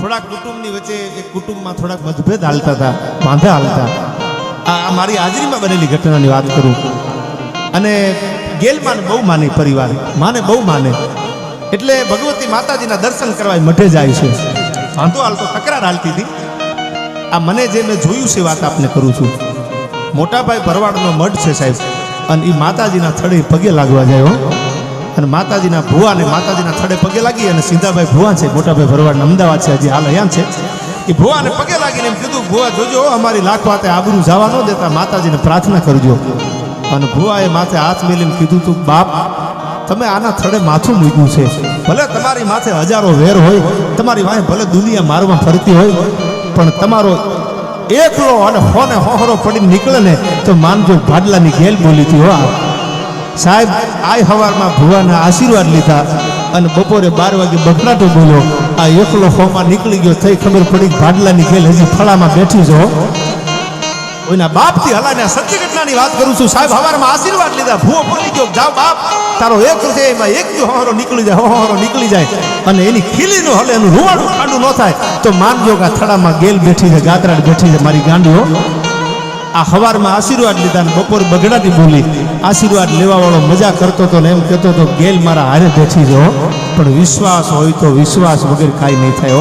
થોડાક કુટુંબની વચ્ચે એક કુટુંબમાં થોડાક મતભેદ હાલતા હતા, વાંધા હાલતા. આ મારી હાજરીમાં બનેલી ઘટનાની વાત કરું. અને ગેલમાને બહુ માને પરિવાર, માને બહુ માને. એટલે ભગવતી માતાજીના દર્શન કરવા મઠે જાય છે. વાંધો હાલતો, તકરાર હાલતી હતી. આ મને જે મેં જોયું છે વાત આપને કરું છું. મોટાભાઈ ભરવાડનો મઠ છે સાહેબ. અને એ માતાજીના થડે પગે લાગવા જાય હો. અને માતાજીના ભુવા ને માતાજીના થડે પગે લાગી અને સીધાભાઈ ભુવા છે, મોટાભાઈ ભરવાડ અમદાવાદ છે, હજી હાલ અહીંયા છે. એ ભુવાને પગે લાગીને એમ કીધું, ભુવા, જોજો, અમારી લાખ વાતે આબરૂ જવા ન દેતા, માતાજીને પ્રાર્થના કરજો. અને ભુવાએ માથે હાથ મેલીને કીધું તું, બાપ, તમે આના થડે માથું મૂક્યું છે. ભલે તમારી માથે હજારો વેર હોય, તમારી વાંહે ભલે દુનિયા મારવા ફરતી હોય, પણ તમારો એકલો અને હોને હોહરો પડીને નીકળે ને તો માનજો ભાડલાની ગેલ બોલી હતી આ. સાહેબ, આય હવારમાં ભુવાના આશીર્વાદ લીધા અને બપોરે બાર વાગે બગડાટો બોલ્યો, આ એકલો ફોમાં નીકળી ગયો થઈ ખબર પડી ભાડલાની ગેલ હજી ફળામાં બેઠી જો કોઈના બાપથી હલાને આ સત્ય ઘટનાની વાત કરું છું. સાહેબ, હવારમાં આશીર્વાદ લીધા, ભૂવો બોલી ગયો. જાવ બાપ, તારો એક છે, એમાં એક જો હોહરો નીકળી જાય હોહરો નીકળી જાય. અને એની ખીલી નો હલે, એનું રૂવાડું ખાંડું ન થાય. તો માનજો કે આ થડામાં ગેલ બેઠી છે, ગાતરાડ બેઠી છે મારી ગાંડીઓ. આ હવારમાં આશીર્વાદ લીધા ને બપોર બગડાતી બોલી, આશીર્વાદ લેવાવાળો મજા કરતો હતો ને એમ કહેતો હતો ગેલ મારા હારે બેઠી જો પણ વિશ્વાસ હોય તો વિશ્વાસ વગર કાંઈ નહીં થયો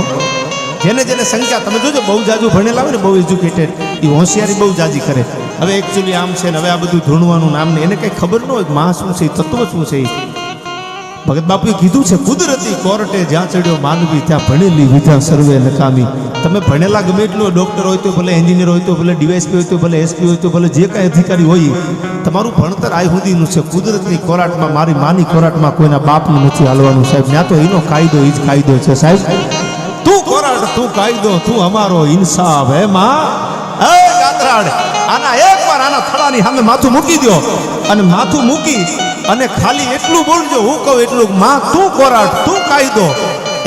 જેને જેને સંખ્યા તમે જોજો, બહુ જાજુ ભણેલા હોય ને, બહુ એજ્યુકેટેડ એ હોશિયારી બહુ જાજી કરે. હવે એકચ્યુઅલી આમ છે ને, હવે આ બધું ધૂણવાનું નામ ને એને કંઈ ખબર ન હોય શું છે તત્વ શું છે ભગત બાપુએ કીધું છે, કુદરતી કોર્ટે જ્યાં ચડ્યો માનવી, ત્યાં ભણેલી વિદ્યા સર્વે નકામી. તમે ભણેલા ગમે એટલું ડોક્ટર હોય તો ભલે એન્જિનિયર હોય તો ભલે ડીવાયસપી હોય તો ભલે એસપી હોય તો ભલે જે કાંઈ અધિકારી હોય, તમારું ભણતર આ સુધીનું છે. કુદરતની કોરાટમાં, મારી માની કોરાટમાં કોઈના બાપનું નથી હાલવાનું. સાહેબ ત્યાં તો એનો કાયદો એ જ કાયદો છે. સાહેબ, તું કોરાટ તું કાયદો, તું અમારો ઇન્સાફ. હે માં? ગાતરાડ આના એકવાર આના થડાની સામે માથું મૂકી દો અને માથું મૂકી અને ખાલી એટલું બોલજો. હું કહું એટલું, માં, તું કોરાટ તું કાયદો.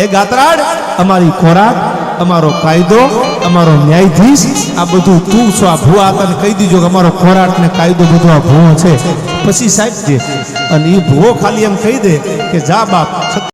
એ ગાતરાડ, અમારી ખોરાક અમારો કાયદો, અમારો ન્યાયાધીશ, આ બધું તું છો, આ ભૂવા. તને કહી દીજો કે અમારો ખોરાક ને કાયદો બધો આ ભૂવો છે. પછી સાહેબ અને એ ભૂવો ખાલી એમ કહી દે કે, જા બાપ